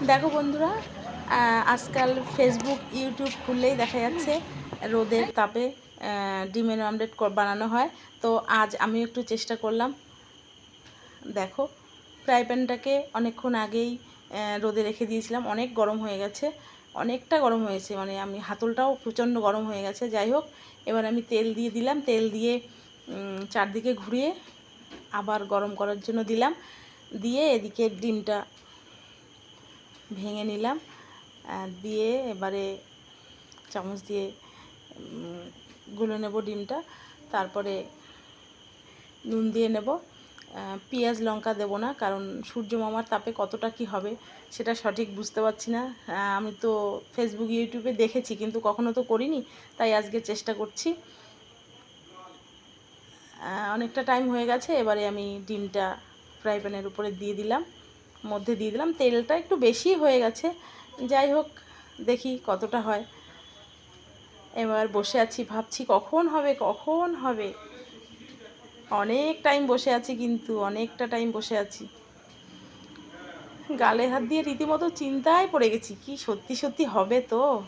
দেখো বন্ধুরা আজকাল ফেসবুক ইউটিউব খুললেই দেখা যাচ্ছে রোদের তাপে ডিমের অমলেট কর- বানানো হয়। তো আজ আমি একটু চেষ্টা করলাম। দেখো ফ্রাই প্যানটাকে অনেকক্ষণ আগেই রোদে রেখে দিয়েছিলাম। অনেক গরম হয়ে গেছে। অনেকটা গরম হয়েছে। মানে আমি হাতলটাও প্রচণ্ড গরম হয়ে গেছে। যাই হোক, এবার আমি তেল দিয়ে দিলাম। তেল দিয়ে চারদিকে ঘুরিয়ে আবার গরম করার জন্য দিলাম। দিয়ে এদিকে ডিমটা ভেঙে নিলাম দিয়ে এবারে চামচ দিয়ে গুলে নেব ডিমটা, তারপরে নুন দিয়ে নেব। পেঁয়াজ, লঙ্কা দেবো না, কারণ সূর্য মামার তাপে কতটা কি হবে সেটা সঠিক বুঝতে পারছি না। আমি তো ফেসবুক ইউটিউবে দেখেছি, কিন্তু কখনো তো করিনি, তাই আজকে চেষ্টা করছি। অনেকটা টাইম হয়ে গেছে, এবারে আমি ডিমটা ফ্রাই প্যানের উপরে দিয়ে দিলাম। মধ্যে দিয়ে দিলাম। তেলটা একটু বেশি হয়ে গেছে। যাই হোক, দেখি কতটা হয়। এবার বসে আছি, ভাবছি কখন হবে কখন হবে? অনেক টাইম বসে আছি কিন্তু, অনেকটা টাইম বসে আছি। গালে হাত দিয়ে রীতিমতো চিন্তায় পড়ে গেছি, কি সত্যি সত্যি হবে তো?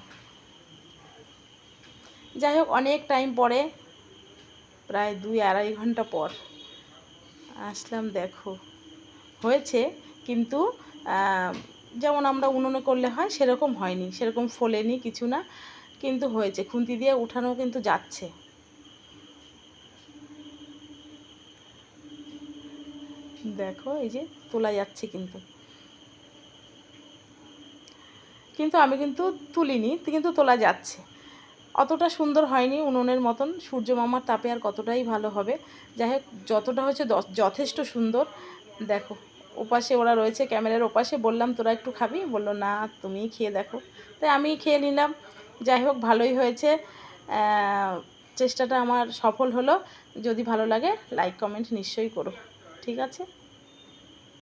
যাই হোক, অনেক টাইম পরে, প্রায় দুই আড়াই ঘণ্টা পর, আসলাম দেখো। হয়েছে কিন্তু যেমন আমরা উনুনে করলে হয় সেরকম হয়নি, সেরকম ফোলেনি কিছু না, কিন্তু হয়েছে। খুন্তি দিয়ে উঠানো কিন্তু যাচ্ছে। দেখো, এই যে তোলা যাচ্ছে কিন্তু। কিন্তু আমি কিন্তু তুলিনি, কিন্তু তোলা যাচ্ছে। অতটা সুন্দর হয়নি উনুনের মতন। সূর্য মামার তাপে আর কতটাই ভালো হবে। যাই হোক, যতটা হচ্ছে যথেষ্ট সুন্দর। দেখো। ওপাশে ওরা রয়েছে, ক্যামেরার ওপাশে। বললাম, তোরা একটু খাবি? বলল, না তুমি খেয়ে দেখো। তাই আমি খেয়ে নিলাম। যাই হোক, ভালোই হয়েছে। চেষ্টাটা আমার সফল হলো। যদি ভালো লাগে লাইক কমেন্ট নিশ্চয়ই করো। ঠিক আছে?